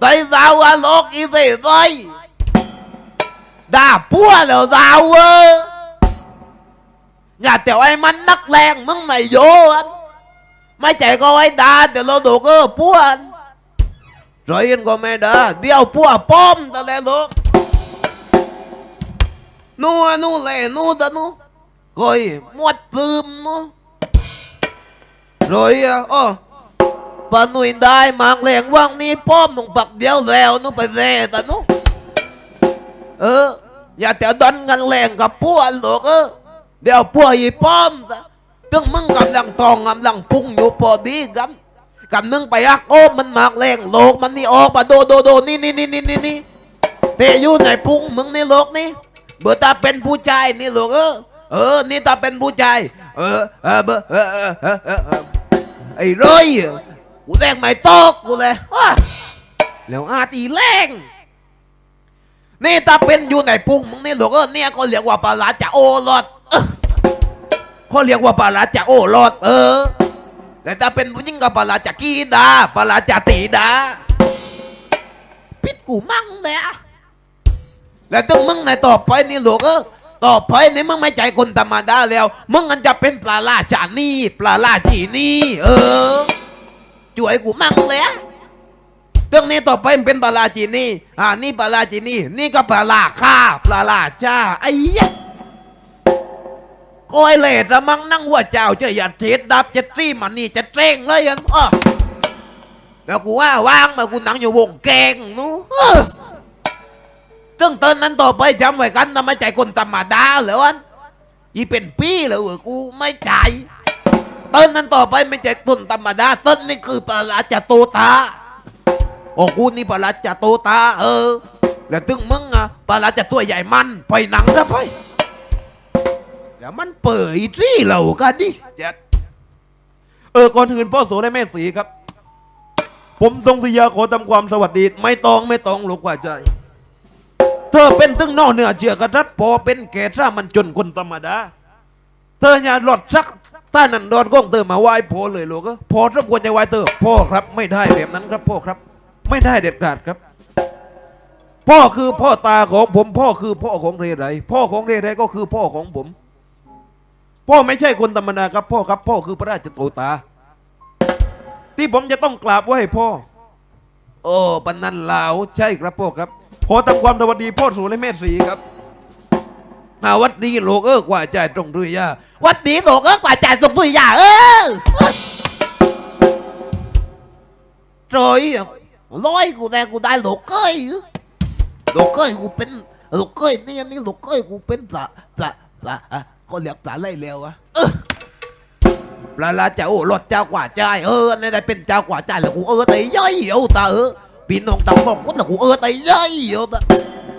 tại sao à lốt y thế thôi đã bua là sao ơ nhà tiểu em mắn nắc len mưng mày vô anh mày chạy coi ai đa để lo đồ cơ bua anh rồi yên có mày đó đeo bua bom ta lên luôn. Nu nu lẹ nu ta nu. Rồi muột bơm nu. Rồi à, ô ปานุยได้มากแรงว่างนี่ป้อมหนุ่งปักเดียวแล้วนู่ไปแร่แต่นู่เออ อย่าแต่ดันกันแรงกับพวกหรอกเออเดี๋ยวพวกอีป้อมซะตึงมึงกำลังตองกำลังพุ่งอยู่พอดีกันกันมึงไปรักโอ้มันมากแรงโลกมันนี่ออกมาโดโดโดนี่นี่นี่นี่นี่นี่เตะอยู่ในพุ่งมึงนี่โลกนี่เบอร์ตาเป็นผู้ชายนี่โลกเออเออนี่ตาเป็นผู้ชายเออเออเบอร์เออเออเออเออเออไอ้ร้อย กูแรงไม่ตกกูเลยแล้วอาตีแรงนี่ถ้าเป็นอยู่ในพุงมึงนี่หลวงเออเนี่ยก็เรียกว่าปลาร้าจะโอรอดเออเขาเรียกว่าปลาร้าจะโอรอดเออแต่ถ้าเป็นผู้หญิงก็ปลาร้าจะกีดาปลาร้าจะตีดาปิดกูมั่งเลยอะแล้วต้องมึงในต่อไปนี่หลวงเออต่อไปนี่มึงไม่ใจคนธรรมดาแล้ว มึงมันจะเป็นปลาลาจานี่ปลาลาจีนี่เออ ช่วยกูมั่งเลยเรื่องนี้ต่อไปมันเป็นปลาจีนี่อ่านี่ปลาจีนี่นี่ก็ปลาล่าข้าปลาล่าจ้าไอ้ยะก้อยเลดระมังนั่งหัวเจ้าเจะอย่าเทดดับจะจี้มันนี่จะเจ้งเลยอันอ้อแล้วกูว่าวางมากูนั่งอยู่วงแกงนู้เออซึ่งเตอนนั้นต่อไปจำไว้กันนะไม่ใจคนธรรมดาเหรอวันอีเป็นปีเหรอกูไม่ใจ ตอนนั้นต่อไปไม่ใจคนธรรมดาต้นนี่คือปราจโตตาโอ้กูนี่ปราจโตตา เออ แล้วตึงมึงอะปราจตัวใหญ่มันไปหนังซะไปแล้วมันเปิดที่เรากันดิเจ็ดเออก่อนอื่นพ่อโสและแม่สีครับ ผมทรงสยาขอทำความสวัสดี ไม่ต้องไม่ต้องหลูกว่าใจเธอเป็นตึงนอกเหนือเชื่อกระทัดพอเป็นแก่ถ้ามันจนคนธรรมดา เธออย่าหลอดชัก ถ้านันดอนก้องเธอมมาไหว้พอเลยลูกเอ้ยพ่อรบกวนจะไหว้เธอพ่อครับไม่ได้แบบนั้นครับพ่อครับ ไม่ได้เด็ดขาดครับ พ่อคือพ่อตาของผม พ่อคือพ่อของเรไร พ่อของเรไรก็คือพ่อของผม พ่อไม่ใช่คนธรรมดาครับ พ่อครับ พ่อคือพระราชโตตา ที่ผมจะต้องกราบไหว้พ่อ โอ้ปนันลาวใช่ครับพ่อครับขอทำความสวัสดีพ่อสูและแม่สีครับ อาวัดดีโลกเออกว่าใจตรงด้วยย่าวัดดีโลกเออกว่าใจตรงด้วยย่าเออ trời ơi, nói กูแต่กูได้โลกเอ้ยโลกเอ้ยกูเป็นโลกเอ้ยนี่นี่โลกเอ้ยกูเป็นปลาปลาปลาอะเขาเรียกปลาอะไรแล้ววะเออปลาลาเจ้าโอ้รถเจ้ากว่าใจเออนี่ได้เป็นเจ้ากว่าใจแล้วกูเออไตย่อยเอาตาเออพี่น้องต่างกองกุดแล้วกูเออไตย่อยเอาตา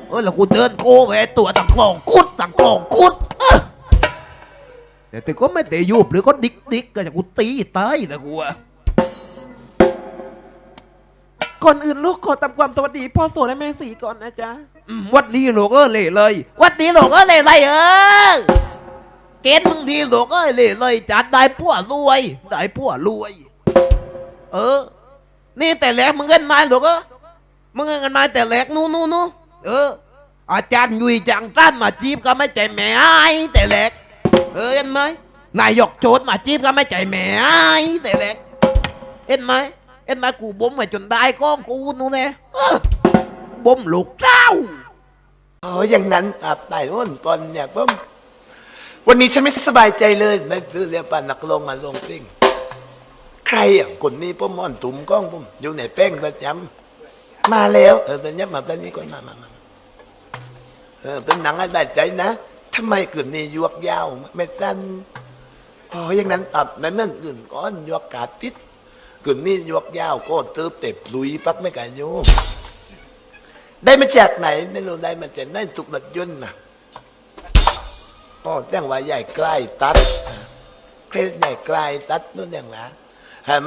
เออแล้วกูเดินโก้ไปตัวต่างกองกุดต่างกองกุดเออแต่แต่ก็ไม่แต่ยุบหรือก็ดิกดิกก็จะกูตีตายนะกูอะก่อนอื่นลูกขอทำความสวัสดีพ่อโสและแม่สีก่อนนะจ๊ะ อืมวัดนี้โลกเออเล่เลย วัดนี้โลกเออเล่ไรเออเกณฑ์มึงดีโลกเออเล่เลยจัดได้ผัวรวยได้ผัวรวย เออ นี่แต่แรกมึงเงินมาหรอกเออมึงเงินมาแต่แรกนู้นนู้นนู้น เออ อาจารย์ยุยจังจ้นมาจีบก็ไม่ใจแม่ไอ้แต่แรกเออเห็นไหมนายกโจทย์มาจีบก็ไม่ใจแม่ไอ้แต่แรกเห็นไหมเห็นไหมกูบ่มมาจนได้ก้องกูนู้นแน่เอบ่มลูกเจ้าโอ้อย่างนั้นตับไต่อ้นตอนเนี่ยผมวันนี้ฉันไม่สบายใจเลยไม่ซื้อเรียปานักลงมาลงปิ้งใครอะคนนี้ผมม่อนตุ่มกล้องผมอยู่ในแป้งประจำมาแล้วเออตอนนี้มาเป็นนี้ก่อนมามามา เออเป็นหนังอะไรได้ใจนะทำไมกึ่นนี่ยวกยาวไม่สั้นอ๋ออย่างนั้นตัดนั้นนั่นกื่นก้อนยวกกาติดกึ่นนี่ยวกยาวก็เติบเต็บลุยปักไม่กันโยมได้มาแจกไหน ไม่รู้ได้มาแจกนั่นจุกหลัดยุ่นะอ๋อแจ้งว่าใหญ่ใกล้ตัดเคล็ดใหญ่ใกล้ตัดนู่นอย่างละ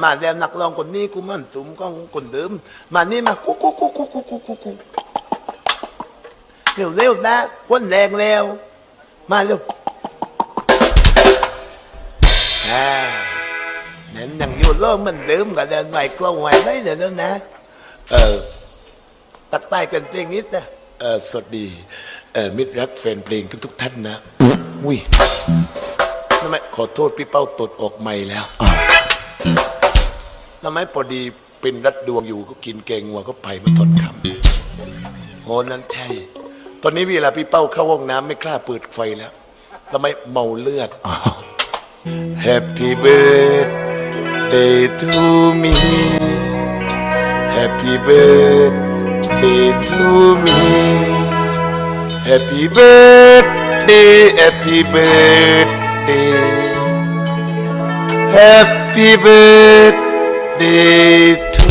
มาแล้วนักลองคนนี้กูมันจุ่มก้องคนเดิมมานี่มากุ๊กกุ๊กกุ๊กกุ๊กกุ๊กกุ๊ก เร็วเร็วๆนะคนแรงเร็วมาเร็วอ่าเนี่ยยังอยู่โลกเหมันเดิมกันแล้วไหวกล้องไหวได้เดี๋ยวแล้นะ เออตัดใต้เป็นเพลงนิดนะเออสวัสดีเออมิตรรักแฟนเพลงทุก ๆ ท่านนะอุ้ยทำไมขอโทษพี่เป้าตดออกไม่แล้วทำไมพอดีเป็นรัดดวงอยู่ก็กินแกงงัวก็ไปมาทนคำโหนั้นใช่ ตอนนี้เวลาพี่เป้าเข้าห้องน้ำไม่กล้าเปิดไฟแล้วทำไมเมาเลือด Happy birthday to me Happy birthday to me Happy birthday Happy birthday Happy birthday to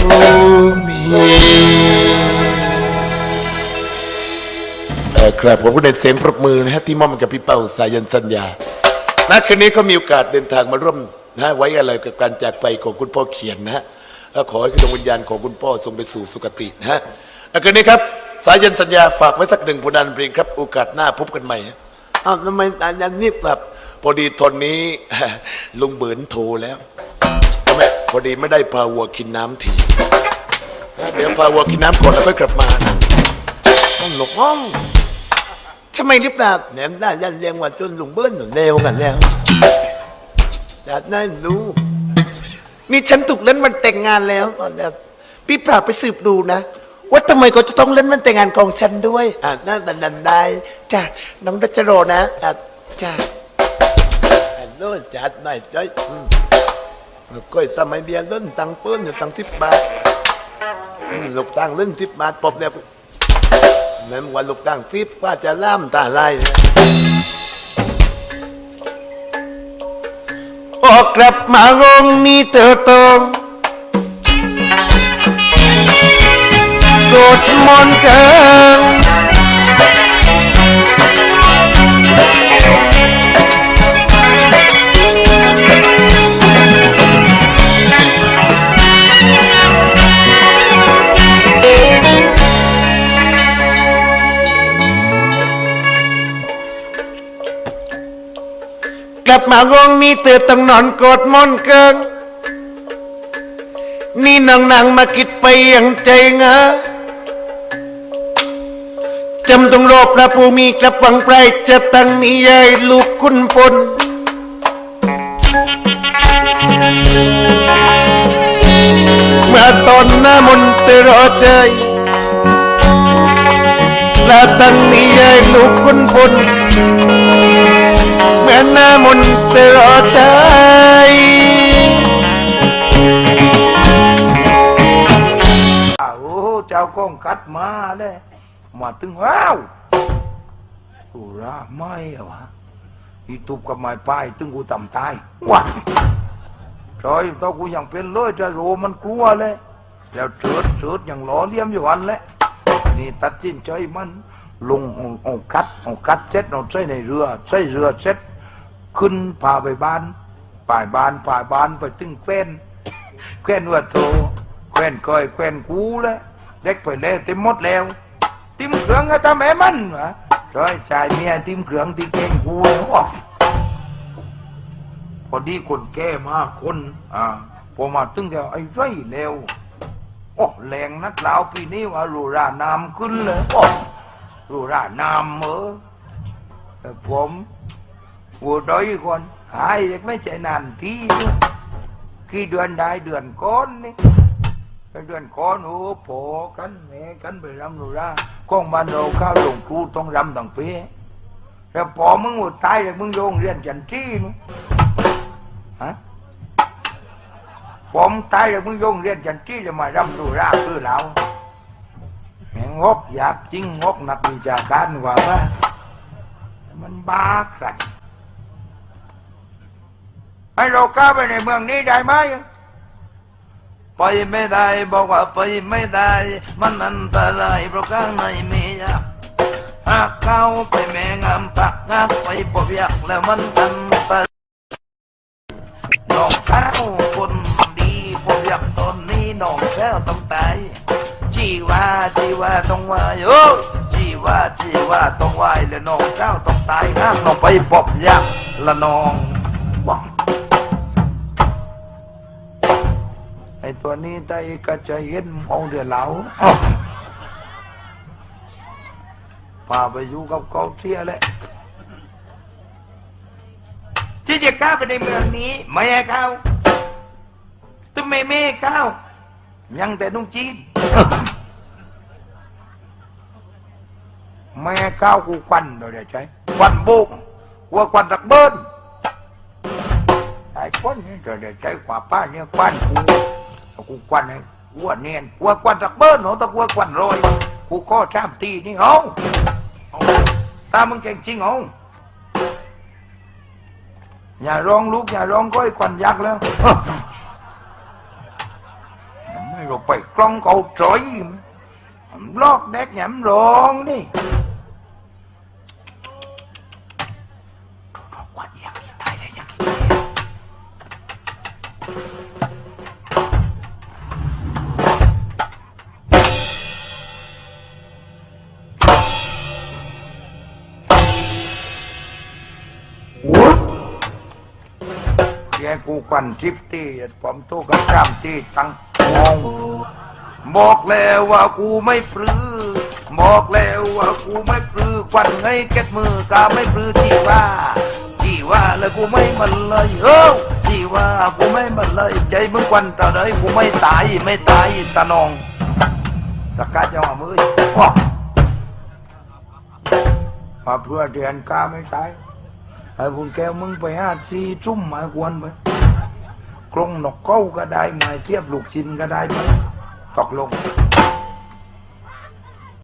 me เออครับผมก็ได้เสียงปรบมือนะฮะที่มอบให้กับพี่เป้าสายันสัญญาณคืนนี้เขามีโอกาสเดินทางมาร่วมนะฮะไว้อะไรกับการจากไปของคุณพ่อเขียนนะฮะก็ขอให้ดวงวิญญาณของคุณพ่อทรงไปสู่สุคตินะฮะณคืนนี้ครับสายันสัญญาฝากไว้สักหนึ่งผลงานเพลงครับ โอกาสหน้าพบกันใหม่ฮะอ้าวทำไมอาจารย์นี่แบบพอดีทนนี้ลุงเบิร์นโทรแล้วทำไมพอดีไม่ได้พาวัวกินน้ำทีเดี๋ยวพาวัวกินน้ำก่อนแล้วค่อยกลับมานะห้องหลบห้อง ทำไมรือเปล่าแหนมได้ยันเรียงว่าจนลุงเบิ้ลหนูเร็วกันแล้วอยากได้รู้นี่ฉันถูกเล่นวันแต่งงานแล้วตอนนี้พี่ปราบไปสืบดูนะ ว่าทำไมเขาจะต้องเล่นวันแต่งงานของฉันด้วย อ่านั่นนันนันได้จ้ะน้องดัชโรนะอะจ้ะฮัลโหลจัดหน่อยจ้อยอืมก้อยสมัยเบียร์เล่นตังเปิ้ลอยู่ตังสิบบาทอืมลูกตังเล่นสิบบาทปอบเนี่ย นั่นว่าลูกตั้งทิพย์ว่าจะล่ำตาไล่ออกกลับมางงนี้เธอต้องโดดมนเกิน กลับมางงนี้เธอต้องนอนกอดมอนเกินนี่นางนางมาคิดไปอย่างใจงาจำต้องรอพระภูมิกลับวังไพรจะตั้งนิยายลูกคุณพลเมื่อตอนหน้ามนต์เธอรอใจและตั้งนิยายลูกคุณพล หน้ามนต์เอรอใจอ้าวโอ้เจ้าก้องกัดมาเลยมาถึงว้าวกูราไม่อะวะอีตุบกับไม้ป้ายถึงกูต่ำตายว้าจอยตอนกูยังเป็นเลยจะโรมันกลัวเลย แล้วเจิดเจิดยังหล่อเลี้ยมอยู่วันแหละนี่ตัดสินใจมันลงเอาเอากัดเอากัดเซ็ตเอาใส่ในเรือใส่เรือเซ็ต ขึ้นพาไปบ้านป่ายบ้านป่ายบ้านไปตึงแคว้นแคว้นวัดโทแคว้นก้อยแคว้นกูแล้วเด็กไปแล้วเต็มหมดแล้ว ติมเครื่องก็ทำแม่มันวะร้อยชายเมียติมเครื่องที่เก่งกูแล้วออกพอดีคนแก่มากคนอ่าพอมาตึงจะไอ้ไรแล้วโอ้แรงนักลาวปีนี้ว่ารูรานามขึ้นเลยโอ้รูรานามเออแต่ผม วัวด้อยคนหายเด็กไม่ใจนานทีกี่เดือนได้เดือนก้อนนี่เดือนก่อนโอ้พอกันแม่กันไปรำโนราก้องบ้านเราข้าวหลวงครูต้องรำต่างเป๊ะแล้วพอมึงหมดตายแล้วมึงโยงเรียนจันทีนู้ฮะผมตายแล้วมึงโยงเรียนจันทรีจะมารำโนราคือเราแม่งงกอยากจริงงกนักวิชาการกว่าว่ามันบ้ากัน ให้เราก้าไปในเมืองนี้ได้ไหมไปไม่ได้บอกว่าไปไม่ได้ มันอันตรายเพราะข้างในมียักษ์หากเข้าไปแม่งามปักงักไปปอบยักแล้วมันอันตรายน้องข้าวคนดีปบยักตอนนี้น้องแค่ต้องตายจีว่าจีว่าต้องว่าโยจีว่าจีว่าต้องไหวแล้วน้องเจ้าต้องตายห้ามน้องไปปอบยักละน้อง ตัวนี้ไตก็จะเห็นเอาเดือดเหลาอ้าวพาไปอยู่กับเขาเที่ยแหละที่จะก้าไปในเมืองนี้ ไม่ให้เข้าทำไมไม่ให้เข้ายังแต่นุ่งจีนแม่ก้าวกูควันโดยใช่ควันบุกกลัวควันรักเบิ้ลไอ้คนนี่โดยใช้กว่าป้าเนี่ยควันกู กูควันให้กลัวเนียนกลัวควันรักเบิ้ลหรอตะกลัวควันโรยกูข้อชามตีนี่เอาเอาตามึงเก่งจริงเอาอย่าร้องลูกอย่าร้องก้อยควันยักษ์แล้วไม่รู้ไปกล้องเขาใจอยลอกแดกแหยมร้องนี่ แกกูควันทิพตี้ผมตู้กับกล้ามตีตั้งงงบอกแล้วว่ากูไม่ปลื้อบอกแล้วว่ากูไม่ปลื้อควันให้เก็ดมือกาไม่ปลื้อที่ว่าที่ว่าแล้วกูไม่มันเลยเออที่ว่ากูไม่มันเลยใจมึงควันตาใดกูไม่ตายไม่ตายตานองตะกาจะมามือว้าวมาเพื่อเดือนกาไม่ตาย ไอ้บุญแก้วมึงไปหาซีจุ่มหมายควรไปกรงนกเก้าก็ได้ไม้เทียบลูกชินก็ได้ไหมตกลง